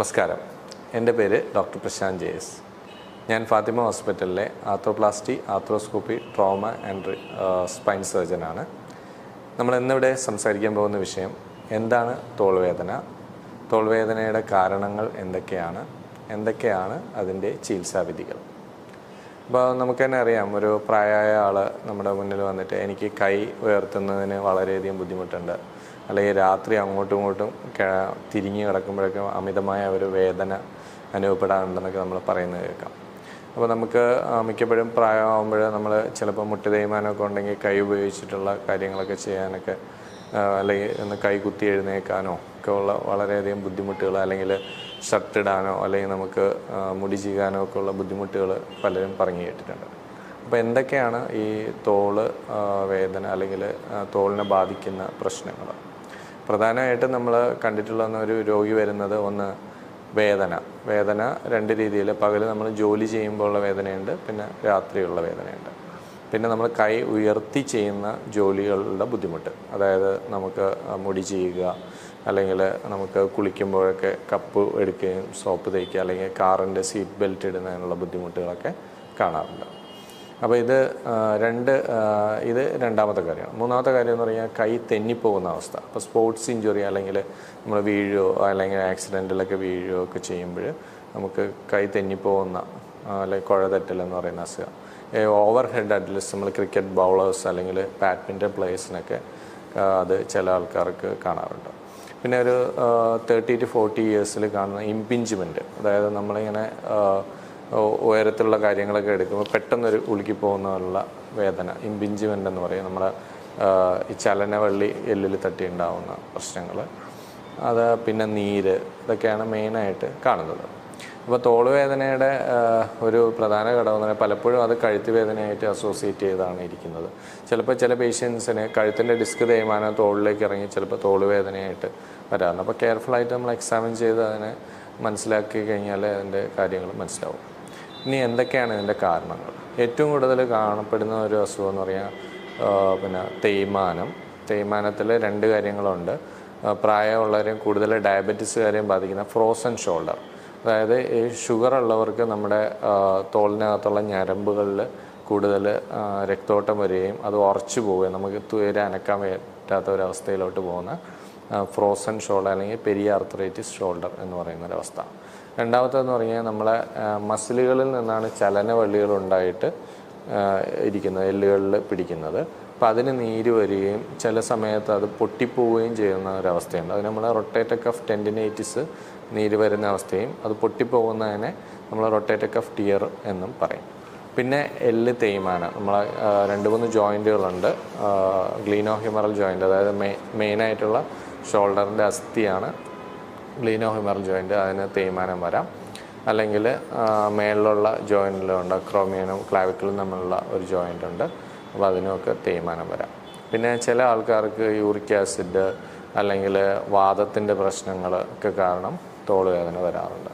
നമസ്കാരം. എന്റെ പേര് ഡോക്ടർ പ്രശാന്ത് ജെ എസ്. ഞാൻ ഫാത്തിമ ഹോസ്പിറ്റലിലെ arthroplasty arthroscopy trauma and spine സർജനാണ് നമ്മൾ ഇന്നിവിടെ സംസാരിക്കാൻ പോകുന്ന വിഷയം എന്താണ് തോൾവേദന? തോൾവേദനയുടെ കാരണങ്ങൾ എന്തൊക്കെയാണ്? എന്തൊക്കെയാണ് അതിന്റെ ചികിത്സാവിധികൾ? അപ്പോൾ നമുക്ക് തന്നെ അറിയാം ഒരു പ്രായമായ ആൾ നമ്മുടെ മുന്നിൽ വന്നിട്ട് എനിക്ക് കൈ ഉയർത്തുന്നതിന് വളരെയധികം ബുദ്ധിമുട്ടുണ്ട്. അല്ലെങ്കിൽ രാത്രി അങ്ങോട്ടും ഇങ്ങോട്ടും തിരിഞ്ഞ് കിടക്കുമ്പോഴൊക്കെ അമിതമായ ഒരു വേദന അനുഭവപ്പെടാറുണ്ടെന്നൊക്കെ നമ്മൾ പറയുന്നത് കേൾക്കാം. അപ്പോൾ നമുക്ക് മിക്കപ്പോഴും പ്രായമാകുമ്പോൾ നമ്മൾ ചിലപ്പോൾ മുട്ടി തേയ്മാനമൊക്കെ ഉണ്ടെങ്കിൽ കൈ ഉപയോഗിച്ചിട്ടുള്ള കാര്യങ്ങളൊക്കെ ചെയ്യാനൊക്കെ അല്ലെങ്കിൽ ഒന്ന് കൈ കുത്തി എഴുന്നേക്കാനോ ഒക്കെ ഉള്ള വളരെയധികം ബുദ്ധിമുട്ടുകൾ അല്ലെങ്കിൽ ഷർട്ട് ഇടാനോ അല്ലെങ്കിൽ നമുക്ക് മുടി ചീകാനോ ഒക്കെ ഉള്ള ബുദ്ധിമുട്ടുകൾ പലരും പറഞ്ഞു കേട്ടിട്ടുണ്ട്. അപ്പോൾ എന്തൊക്കെയാണ് ഈ തോൾ വേദന അല്ലെങ്കിൽ തോളിനെ ബാധിക്കുന്ന പ്രശ്നങ്ങൾ പ്രധാനമായിട്ടും നമ്മൾ കണ്ടിട്ടുള്ള ഒരു രോഗി വരുന്നത് ഒന്ന് വേദന. വേദന രണ്ട് രീതിയിൽ പകൽ നമ്മൾ ജോലി ചെയ്യുമ്പോഴുള്ള വേദനയുണ്ട് പിന്നെ രാത്രിയുള്ള വേദനയുണ്ട്. പിന്നെ നമ്മൾ കൈ ഉയർത്തി ചെയ്യുന്ന ജോലികളുടെ ബുദ്ധിമുട്ട്. അതായത് നമുക്ക് മുടി ചെയ്യുക അല്ലെങ്കിൽ നമുക്ക് കുളിക്കുമ്പോഴൊക്കെ കപ്പ് എടുക്കുകയും സോപ്പ് തേക്കുക അല്ലെങ്കിൽ കാറിന്റെ സീറ്റ് ബെൽറ്റ് ഇടുന്നതിനുള്ള ബുദ്ധിമുട്ടുകളൊക്കെ കാണാറുണ്ട്. അപ്പോൾ ഇത് രണ്ട് ഇത് രണ്ടാമത്തെ കാര്യമാണ്. മൂന്നാമത്തെ കാര്യം എന്ന് പറഞ്ഞാൽ കൈ തെന്നിപ്പോകുന്ന അവസ്ഥ. അപ്പോൾ സ്പോർട്സ് ഇഞ്ചുറി അല്ലെങ്കിൽ നമ്മൾ വീഴുകയോ അല്ലെങ്കിൽ ആക്സിഡന്റിലൊക്കെ വീഴുകയോ ഒക്കെ ചെയ്യുമ്പോൾ നമുക്ക് കൈ തെന്നിപ്പോകുന്ന അല്ലെങ്കിൽ കുഴ തെറ്റൽ എന്ന് പറയുന്ന അസുഖം. ഓവർ ഹെഡ് അറ്റ്ലീസ്റ്റ് നമ്മൾ ക്രിക്കറ്റ് ബൗളേഴ്സ് അല്ലെങ്കിൽ ബാഡ്മിന്റൺ പ്ലേയേഴ്സിനൊക്കെ അത് ചില ആൾക്കാർക്ക് കാണാറുണ്ട്. പിന്നെ ഒരു തേർട്ടി ടു ഫോർട്ടി ഇയേഴ്സിൽ കാണുന്ന ഇമ്പിഞ്ച്മെന്റ് അതായത് നമ്മളിങ്ങനെ ഉയരത്തിലുള്ള കാര്യങ്ങളൊക്കെ എടുക്കുമ്പോൾ പെട്ടെന്നൊരു ഉളുക്കി പോകുന്നതിനുള്ള വേദന ഇമ്പിഞ്ച്മെന്റ് എന്ന് പറയും. നമ്മുടെ ഈ ചലനവള്ളി എല്ലിൽ തട്ടി ഉണ്ടാവുന്ന പ്രശ്നങ്ങൾ അത് പിന്നെ നീര് ഇതൊക്കെയാണ് മെയിനായിട്ട് കാണുന്നത്. അപ്പോൾ തോളുവേദനയുടെ ഒരു പ്രധാന ഘടകം പറഞ്ഞാൽ പലപ്പോഴും അത് കഴുത്ത് വേദനയായിട്ട് അസോസിയേറ്റ് ചെയ്താണ് ഇരിക്കുന്നത്. ചിലപ്പോൾ ചില പേഷ്യൻസിന് കഴുത്തിന്റെ ഡിസ്ക് തേയ്മാനം തോളിലേക്ക് ഇറങ്ങി ചിലപ്പോൾ തോളുവേദനയായിട്ട് വരാറുണ്ട്. അപ്പോൾ കെയർഫുള്ളായിട്ട് നമ്മൾ എക്സാമിൻ ചെയ്ത് അതിനെ മനസ്സിലാക്കി കഴിഞ്ഞാൽ അതിന്റെ കാര്യങ്ങൾ മനസ്സിലാവും. ഇനി എന്തൊക്കെയാണ് ഇതിന്റെ കാരണങ്ങൾ? ഏറ്റവും കൂടുതൽ കാണപ്പെടുന്ന ഒരു അസുഖം എന്ന് പറഞ്ഞാൽ പിന്നെ തേയ്മാനം. തേയ്മാനത്തിൽ രണ്ട് കാര്യങ്ങളുണ്ട്. പ്രായമുള്ളവരെയും കൂടുതൽ ഡയബറ്റീസുകാരെയും ബാധിക്കുന്ന ഫ്രോസൺ ഷോൾഡർ അതായത് ഈ ഷുഗർ ഉള്ളവർക്ക് നമ്മുടെ തോളിനകത്തുള്ള ഞരമ്പുകളിൽ കൂടുതൽ രക്തോട്ടം വരികയും അത് ഉറച്ചു പോവുകയും നമുക്ക് തുയരെ അനക്കാൻ പറ്റാത്ത ഒരവസ്ഥയിലോട്ട് പോകുന്ന ഫ്രോസൺ ഷോൾഡർ അല്ലെങ്കിൽ പെരിയ ആർത്രൈറ്റിസ് ഷോൾഡർ എന്ന് പറയുന്ന ഒരവസ്ഥ. രണ്ടാമത്തേന്ന് പറഞ്ഞാൽ നമ്മളെ മസിലുകളിൽ നിന്നാണ് ചലനവള്ളികൾ ഉണ്ടായിട്ട് ഇരിക്കുന്നത് എല്ലുകളിൽ പിടിക്കുന്നത്. അപ്പം അതിന് നീര് വരികയും ചില സമയത്ത് അത് പൊട്ടിപ്പോവുകയും ചെയ്യുന്ന ഒരവസ്ഥയുണ്ട്. അത് നമ്മൾ റൊട്ടേറ്റർ കഫ് ടെൻഡിനൈറ്റിസ് നീര് വരുന്ന അവസ്ഥയും അത് പൊട്ടിപ്പോകുന്നതിനെ നമ്മൾ റൊട്ടേറ്റർ കഫ് ടിയർ എന്നും പറയും. പിന്നെ എല്ല് തേയ്മാനം. നമ്മളെ രണ്ട് മൂന്ന് ജോയിന്റുകളുണ്ട് ഗ്ലീനോ ഹ്യൂമറൽ ജോയിന്റ് അതായത് മെയിൻ മെയിനായിട്ടുള്ള ഷോൾഡറിന്റെ അസ്ഥിയാണ് ഗ്ലീനോ ഹ്യൂമറൽ ജോയിന്റ് അതിന് തേയ്മാനം വരാം. അല്ലെങ്കിൽ മേളിലുള്ള ജോയിന്റിലുണ്ട് ക്രോമിയനും ക്ലാവിക്കലും തമ്മിലുള്ള ഒരു ജോയിന്റ് ഉണ്ട്. അപ്പോൾ അതിനുമൊക്കെ തേയ്മാനം വരാം. പിന്നെ ചില ആൾക്കാർക്ക് യൂറിക് ആസിഡ് അല്ലെങ്കിൽ വാദത്തിന്റെ പ്രശ്നങ്ങൾ ഒക്കെ കാരണം തോൾ വേദന വരാറുണ്ട്.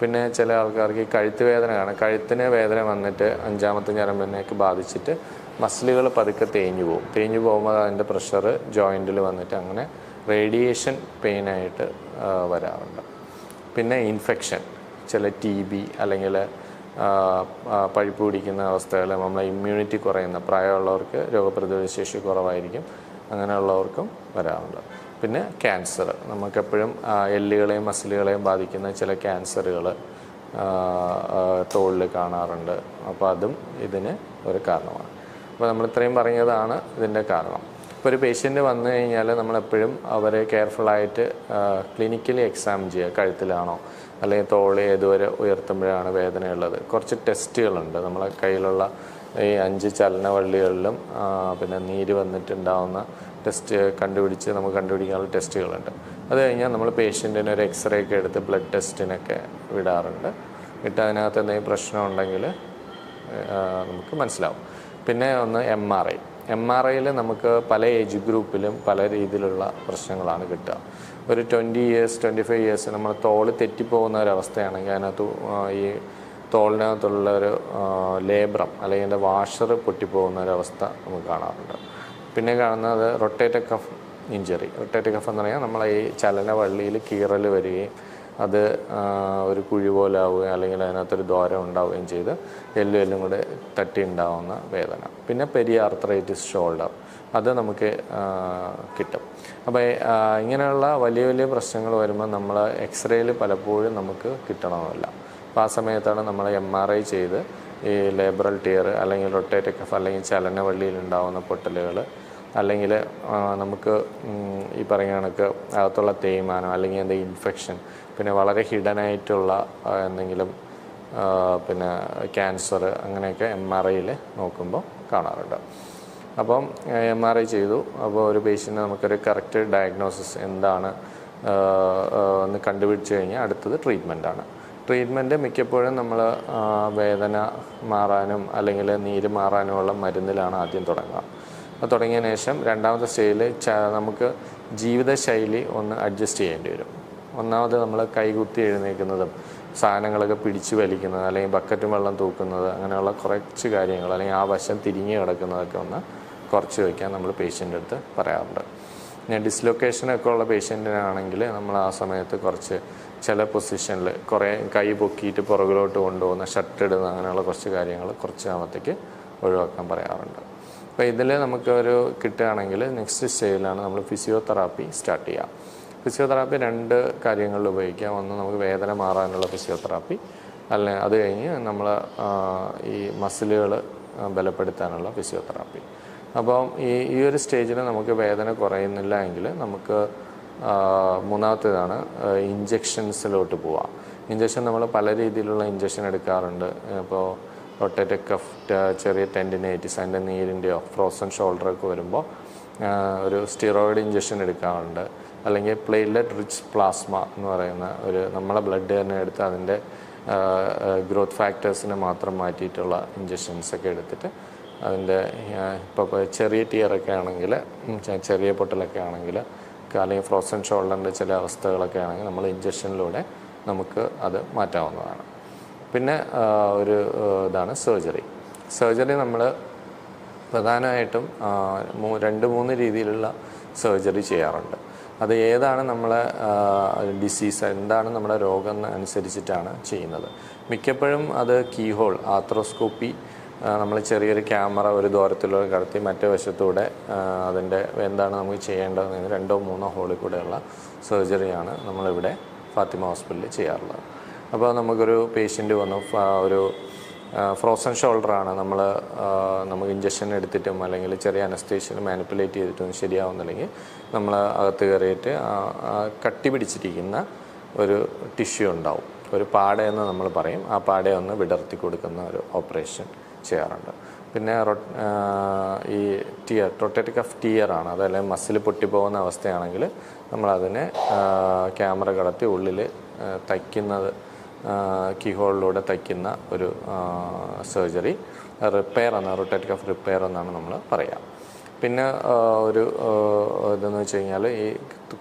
പിന്നെ ചില ആൾക്കാർക്ക് ഈ കഴുത്ത് വേദന കാണാം കഴുത്തിന് വേദന വന്നിട്ട് അഞ്ചാമത്തെ ഞരമ്പിനേക്ക് ബാധിച്ചിട്ട് മസിലുകൾ പതുക്കെ തേഞ്ഞു പോകും. തേഞ്ഞു പോകുമ്പോൾ അതിന്റെ പ്രഷർ ജോയിന്റിൽ വന്നിട്ട് അങ്ങനെ റേഡിയേഷൻ പെയിനായിട്ട് വരാറുണ്ട്. പിന്നെ ഇൻഫെക്ഷൻ ചില ടി ബി അല്ലെങ്കിൽ പഴുപ്പ് പിടിക്കുന്ന അവസ്ഥകൾ നമ്മളെ ഇമ്മ്യൂണിറ്റി കുറയുന്ന പ്രായമുള്ളവർക്ക് രോഗപ്രതിരോധ ശേഷി കുറവായിരിക്കും. അങ്ങനെയുള്ളവർക്കും വരാറുണ്ട്. പിന്നെ ക്യാൻസർ നമുക്കെപ്പോഴും എല്ലുകളെയും മസിലുകളെയും ബാധിക്കുന്ന ചില ക്യാൻസറുകൾ തോളിൽ കാണാറുണ്ട്. അപ്പോൾ അതും ഇതിന് ഒരു കാരണമാണ്. അപ്പോൾ നമ്മൾ ഇത്രയും പറഞ്ഞതാണ് ഇതിന്റെ കാരണം. ഇപ്പോൾ ഒരു പേഷ്യന്റ് വന്നു കഴിഞ്ഞാൽ നമ്മളെപ്പോഴും അവരെ കെയർഫുള്ളായിട്ട് ക്ലിനിക്കലി എക്സാം ചെയ്യുക. കഴുത്തിലാണോ അല്ലെങ്കിൽ തോളി ഏതുവരെ ഉയർത്തുമ്പോഴാണ് വേദനയുള്ളത്. കുറച്ച് ടെസ്റ്റുകളുണ്ട് നമ്മളെ കയ്യിലുള്ള ഈ അഞ്ച് ചലനവള്ളികളിലും പിന്നെ നീര് വന്നിട്ടുണ്ടാവുന്ന ടെസ്റ്റ് കണ്ടുപിടിച്ച് നമുക്ക് കണ്ടുപിടിക്കാനുള്ള ടെസ്റ്റുകളുണ്ട് അത് കഴിഞ്ഞാൽ നമ്മൾ പേഷ്യന്റിന് ഒരു എക്സ്റേ ഒക്കെ എടുത്ത് ബ്ലഡ് ടെസ്റ്റിനൊക്കെ വിടാറുണ്ട്. ഇട്ട് അതിനകത്ത് എന്തെങ്കിലും പ്രശ്നമുണ്ടെങ്കിൽ നമുക്ക് മനസ്സിലാവും. പിന്നെ ഒന്ന് M R I M R ഐയിൽ നമുക്ക് പല ഏജ് ഗ്രൂപ്പിലും പല രീതിയിലുള്ള പ്രശ്നങ്ങളാണ് കിട്ടുക. ഒരു twenty years twenty five years നമ്മൾ തോൾ തെറ്റിപ്പോകുന്ന ഒരവസ്ഥയാണെങ്കിൽ അതിനകത്ത് ഈ തോളിനകത്തുള്ള ഒരു ലേബ്രം അല്ലെങ്കിൽ അതിന്റെ വാഷർ പൊട്ടിപ്പോകുന്ന ഒരവസ്ഥ നമുക്ക് കാണാറുണ്ട്. പിന്നെ കാണുന്നത് rotator cuff injury rotator cuff എന്ന് പറഞ്ഞാൽ നമ്മളെ ഈ ചലനവള്ളിയിൽ കീറൽ വരികയും അത് ഒരു കുഴി പോലെ ആവുകയും അല്ലെങ്കിൽ അതിനകത്തൊരു ദ്വാരം ഉണ്ടാവുകയും ചെയ്ത് എല്ലും എല്ലും കൂടെ തട്ടി ഉണ്ടാവുന്ന വേദന. പിന്നെ പെരിയ ആർത്രൈറ്റിസ് ഷോൾഡർ. അത് നമുക്ക് കിട്ടും. അപ്പോൾ ഇങ്ങനെയുള്ള വലിയ വലിയ പ്രശ്നങ്ങൾ വരുമ്പോൾ നമ്മൾ എക്സ്റേയിൽ പലപ്പോഴും നമുക്ക് കിട്ടണമല്ല. അപ്പോൾ ആ സമയത്താണ് നമ്മൾ എം ആർ ഐ ചെയ്ത് ഈ ലേബറൽ ടിയർ അല്ലെങ്കിൽ റൊട്ടേറ്റ് കഫ് അല്ലെങ്കിൽ ചലനവള്ളിയിൽ ഉണ്ടാകുന്ന പൊട്ടലുകൾ അല്ലെങ്കിൽ നമുക്ക് ഈ പറയുന്ന കണക്ക് അകത്തുള്ള തേയ്മാനം അല്ലെങ്കിൽ എന്തെങ്കിലും ഇൻഫെക്ഷൻ പിന്നെ വളരെ ഹിഡനായിട്ടുള്ള എന്തെങ്കിലും പിന്നെ ക്യാൻസർ അങ്ങനെയൊക്കെ എം ആർ ഐയിൽ നോക്കുമ്പോൾ കാണാറുണ്ട്. അപ്പം എം ആർ ഐ ചെയ്തു. അപ്പോൾ ഒരു പേഷ്യന്റ് നമുക്കൊരു കറക്റ്റ് ഡയഗ്നോസിസ് എന്താണ് ആ, കണ്ടുപിടിച്ച് കഴിഞ്ഞാൽ അടുത്തത് ട്രീറ്റ്മെന്റാണ്. ട്രീറ്റ്മെന്റ് മിക്കപ്പോഴും നമ്മൾ വേദന മാറാനും അല്ലെങ്കിൽ നീര് മാറാനുമുള്ള മരുന്നിലാണ് ആദ്യം തുടങ്ങുക. അത് തുടങ്ങിയ ശേഷം രണ്ടാമത്തെ സ്റ്റേജിൽ നമുക്ക് ജീവിതശൈലി ഒന്ന് അഡ്ജസ്റ്റ് ചെയ്യേണ്ടി വരും. ഒന്നാമത് നമ്മൾ കൈകുത്തി എഴുന്നേൽക്കുന്നതും സാധനങ്ങളൊക്കെ പിടിച്ചു വലിക്കുന്നത് അല്ലെങ്കിൽ ബക്കറ്റും വെള്ളം തൂക്കുന്നത് അങ്ങനെയുള്ള കുറച്ച് കാര്യങ്ങൾ അല്ലെങ്കിൽ ആ വശം തിരിഞ്ഞ് കിടക്കുന്നതൊക്കെ ഒന്ന് കുറച്ച് വയ്ക്കാൻ നമ്മൾ പേഷ്യന്റെ അടുത്ത് പറയാറുണ്ട്. ഞാൻ ഡിസ്ലൊക്കേഷനൊക്കെ ഉള്ള പേഷ്യന്റിനാണെങ്കിൽ നമ്മൾ ആ സമയത്ത് കുറച്ച് ചില പൊസിഷനിൽ കുറേ കൈ പൊക്കിയിട്ട് പുറകിലോട്ട് കൊണ്ടുപോകുന്ന ഷർട്ട് ഇടുന്ന അങ്ങനെയുള്ള കുറച്ച് കാര്യങ്ങൾ കുറച്ച് നാളത്തേക്ക് ഒഴിവാക്കാൻ പറയാറുണ്ട്. അപ്പോൾ ഇതിൽ നമുക്ക് ഒരു കിട്ടുകയാണെങ്കിൽ നെക്സ്റ്റ് സ്റ്റേജിലാണ് നമ്മൾ ഫിസിയോതെറാപ്പി സ്റ്റാർട്ട് ചെയ്യുക. ഫിസിയോതെറാപ്പി രണ്ട് കാര്യങ്ങളിൽ ഉപയോഗിക്കാം. ഒന്ന് നമുക്ക് വേദന മാറാനുള്ള ഫിസിയോതെറാപ്പി. അല്ലെ അത് കഴിഞ്ഞ് നമ്മൾ ഈ മസിലുകൾ ബലപ്പെടുത്താനുള്ള ഫിസിയോതെറാപ്പി. അപ്പം ഈ ഈ ഒരു സ്റ്റേജിൽ നമുക്ക് വേദന കുറയുന്നില്ല എങ്കിൽ നമുക്ക് മൂന്നാമത്തേതാണ് ഇഞ്ചെക്ഷൻസിലോട്ട് പോവാം. ഇഞ്ചക്ഷൻ നമ്മൾ പല രീതിയിലുള്ള ഇഞ്ചക്ഷൻ എടുക്കാറുണ്ട്. ഇപ്പോൾ റൊട്ടേറ്റ് കഫ് ചെറിയ ടെൻഡിനൈറ്റിസ് അതിന്റെ നീരിന്റെയോ ഫ്രോസൺ ഷോൾഡറൊക്കെ വരുമ്പോൾ ഒരു സ്റ്റിറോയിഡ് ഇഞ്ചക്ഷൻ എടുക്കാറുണ്ട്. അല്ലെങ്കിൽ പ്ലേറ്റ്ലെറ്റ് റിച്ച് പ്ലാസ്മ എന്ന് പറയുന്ന ഒരു നമ്മളെ ബ്ലഡ് തന്നെ എടുത്ത് അതിന്റെ ഗ്രോത്ത് ഫാക്ടേഴ്സിനെ മാത്രം മാറ്റിയിട്ടുള്ള ഇഞ്ചക്ഷൻസ് ഒക്കെ എടുത്തിട്ട് അതിന്റെ ഇപ്പോൾ ചെറിയ ടിയറൊക്കെ ആണെങ്കിൽ ചെറിയ പൊട്ടലൊക്കെ ആണെങ്കിൽ അല്ലെങ്കിൽ ഫ്രോസൺ ഷോൾഡറിന്റെ ചില അവസ്ഥകളൊക്കെ ആണെങ്കിൽ നമ്മൾ ഇഞ്ചക്ഷനിലൂടെ നമുക്ക് അത് മാറ്റാവുന്നതാണ്. പിന്നെ ഒരു ഇതാണ് സർജറി സർജറി നമ്മൾ പ്രധാനമായിട്ടും രണ്ട് മൂന്ന് രീതിയിലുള്ള സർജറി ചെയ്യാറുണ്ട്. അത് ഏതാണ് നമ്മളെ ഡിസീസ് എന്താണ് നമ്മുടെ രോഗം അനുസരിച്ചിട്ടാണ് ചെയ്യുന്നത്. മിക്കപ്പോഴും അത് കീഹോൾ ആത്രോസ്കോപ്പി നമ്മൾ ചെറിയൊരു ക്യാമറ ഒരു ദൂരത്തിലൂടെ കടത്തി മറ്റേ വശത്തൂടെ അതിന്റെ എന്താണ് നമുക്ക് ചെയ്യേണ്ടതെന്ന് രണ്ടോ മൂന്നോ ഹോളിൽ കൂടെയുള്ള സർജറിയാണ് നമ്മളിവിടെ ഫാത്തിമ ഹോസ്പിറ്റലിൽ ചെയ്യാറുള്ളത്. അപ്പോൾ നമുക്കൊരു പേഷ്യന്റ് വന്നു ഒരു ഫ്രോസൺ ഷോൾഡറാണ് നമ്മൾ നമുക്ക് ഇഞ്ചക്ഷൻ എടുത്തിട്ടും അല്ലെങ്കിൽ ചെറിയ അനസ്തേഷ്യയിൽ മാനിപ്പുലേറ്റ് ചെയ്തിട്ടും ശരിയാവുന്നില്ലെങ്കിൽ നമ്മൾ അകത്ത് കയറിയിട്ട് കട്ടി പിടിച്ചിരിക്കുന്ന ഒരു ടിഷ്യൂ ഉണ്ടാവും. ഒരു പാടയെന്ന് നമ്മൾ പറയും. ആ പാടയെ ഒന്ന് വിടർത്തി കൊടുക്കുന്ന ഒരു ഓപ്പറേഷൻ ചെയ്യാറുണ്ട്. പിന്നെ ഈ ടിയർ റൊട്ടേറ്റ് കഫ് ആണ്. അതല്ലെങ്കിൽ മസിൽ പൊട്ടിപ്പോകുന്ന അവസ്ഥയാണെങ്കിൽ നമ്മളതിനെ ക്യാമറ കടത്തി ഉള്ളിൽ തയ്ക്കുന്നത് കീഹോളിലൂടെ തയ്ക്കുന്ന ഒരു സർജറി റിപ്പയർ എന്ന റൊട്ടേറ്റ് ഓഫ് റിപ്പയർ എന്നാണ് നമ്മൾ പറയുക പിന്നെ ഒരു ഇതെന്ന് വെച്ച് കഴിഞ്ഞാൽ ഈ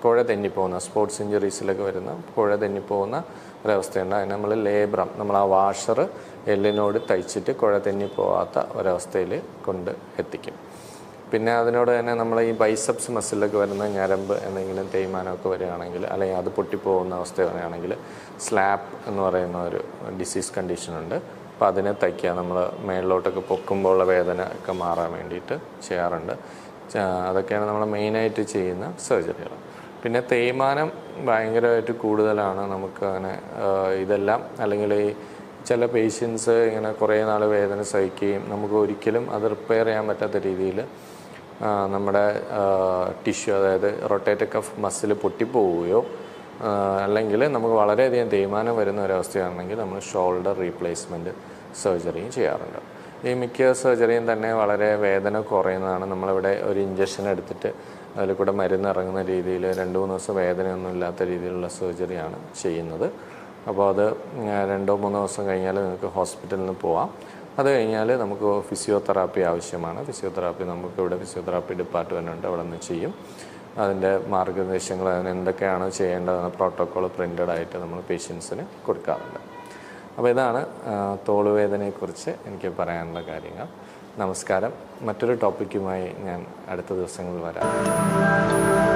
കുഴ തെന്നിപ്പോകുന്ന സ്പോർട്സ് ഇഞ്ചുറീസിലൊക്കെ വരുന്ന കുഴ തെന്നിപ്പോകുന്ന ഒരവസ്ഥയുണ്ട്. അതിന് നമ്മൾ ലേബ്രം നമ്മൾ ആ വാഷർ എല്ലിനോട് തയ്ച്ചിട്ട് കുഴ തെന്നിപ്പോവാത്ത ഒരവസ്ഥയിൽ കൊണ്ട് എത്തിക്കും. പിന്നെ അതിനോട് തന്നെ നമ്മൾ ഈ ബൈസപ്സ് മസിലൊക്കെ വരുന്ന ഞരമ്പ് എന്തെങ്കിലും തേയ്മാനമൊക്കെ വരികയാണെങ്കിൽ അല്ലെങ്കിൽ അത് പൊട്ടിപ്പോകുന്ന അവസ്ഥ വരികയാണെങ്കിൽ സ്ലാപ്പ് എന്ന് പറയുന്ന ഒരു ഡിസീസ് കണ്ടീഷനുണ്ട് അപ്പോൾ അതിനെ തയ്ക്കുക നമ്മൾ മേളിലോട്ടൊക്കെ പൊക്കുമ്പോൾ ഉള്ള വേദന ഒക്കെ മാറാൻ വേണ്ടിയിട്ട് ചെയ്യാറുണ്ട്. അതൊക്കെയാണ് നമ്മൾ മെയിനായിട്ട് ചെയ്യുന്ന സർജറികൾ പിന്നെ തേയ്മാനം ഭയങ്കരമായിട്ട് കൂടുതലാണ് നമുക്ക് അങ്ങനെ ഇതെല്ലാം. അല്ലെങ്കിൽ ഈ ചില പേഷ്യൻസ് ഇങ്ങനെ കുറേ നാൾ വേദന സഹിക്കുകയും നമുക്ക് ഒരിക്കലും അത് റിപ്പയർ ചെയ്യാൻ പറ്റാത്ത രീതിയിൽ നമ്മുടെ ടിഷ്യൂ അതായത് റൊട്ടേറ്റ് കഫ് മസിൽ പൊട്ടിപ്പോവുകയോ അല്ലെങ്കിൽ നമുക്ക് വളരെയധികം തേയ്മാനം വരുന്ന ഒരവസ്ഥയാണെങ്കിൽ നമ്മൾ ഷോൾഡർ റീപ്ലേസ്മെന്റ് സർജറിയും ചെയ്യാറുണ്ട്. ഈ മിക്ക സർജറിയും തന്നെ വളരെ വേദന കുറയുന്നതാണ്. നമ്മളിവിടെ ഒരു ഇഞ്ചക്ഷൻ എടുത്തിട്ട് അതിൽ കൂടെ മരുന്ന് ഇറങ്ങുന്ന രീതിയിൽ രണ്ട് മൂന്ന് ദിവസം വേദനയൊന്നും ഇല്ലാത്ത രീതിയിലുള്ള സർജറിയാണ് ചെയ്യുന്നത്. അപ്പോൾ അത് രണ്ടോ മൂന്നോ ദിവസം കഴിഞ്ഞാൽ നിങ്ങൾക്ക് ഹോസ്പിറ്റലിൽ നിന്ന് പോവാം. അത് കഴിഞ്ഞാൽ നമുക്ക് ഫിസിയോതെറാപ്പി ആവശ്യമാണ്. ഫിസിയോതെറാപ്പി നമുക്ക് ഇവിടെ ഫിസിയോതെറാപ്പി ഡിപ്പാർട്ട്മെന്റ് ഉണ്ട് അവിടെ നിന്ന് ചെയ്യും. അതിന്റെ മാർഗനിർദ്ദേശങ്ങൾ അതിന് എന്തൊക്കെയാണ് ചെയ്യേണ്ടതെന്ന് പ്രോട്ടോക്കോൾ പ്രിന്റഡ് ആയിട്ട് നമ്മൾ പേഷ്യൻസിന് കൊടുക്കാറുണ്ട്. അപ്പോൾ ഇതാണ് തോളുവേദനയെക്കുറിച്ച് എനിക്ക് പറയാനുള്ള കാര്യങ്ങൾ. നമസ്കാരം. മറ്റൊരു ടോപ്പിക്കുമായി ഞാൻ അടുത്ത ദിവസങ്ങളിൽ വരാം.